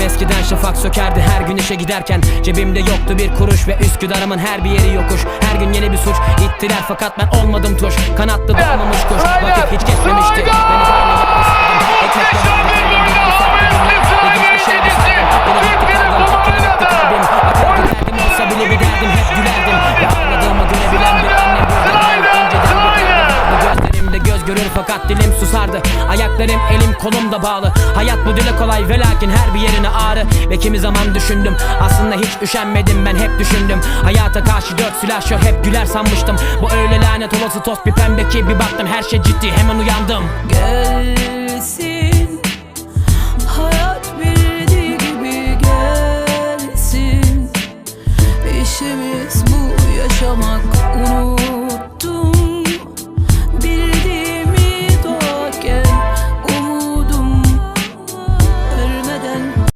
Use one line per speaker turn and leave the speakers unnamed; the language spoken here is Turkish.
Eskiden şafak sökerdi her gün işe giderken. Cebimde yoktu bir kuruş ve Üsküdar'ımın her bir yeri yokuş. Her gün yeni bir suç ittiler fakat ben olmadım tuş. Kanatlı doğmamış kuş. Vakit hiç geçmemişti. Beni vardı gözlerimde göz görür fakat dilim susardı Ayaklarım elim kolum da bağlı. Hayat bu dile kolay ve lakin her bir yerine ağrı. Ve kimi zaman düşündüm aslında hiç üşenmedim ben hep düşündüm. Hayata karşı dört silahşör hep güler sanmıştım. Bu öyle lanet olası toz bir pembe ki bir baktım her şey ciddi hemen uyandım.
Gelsin Hayat bildiği gibi gelsin. İşimiz bu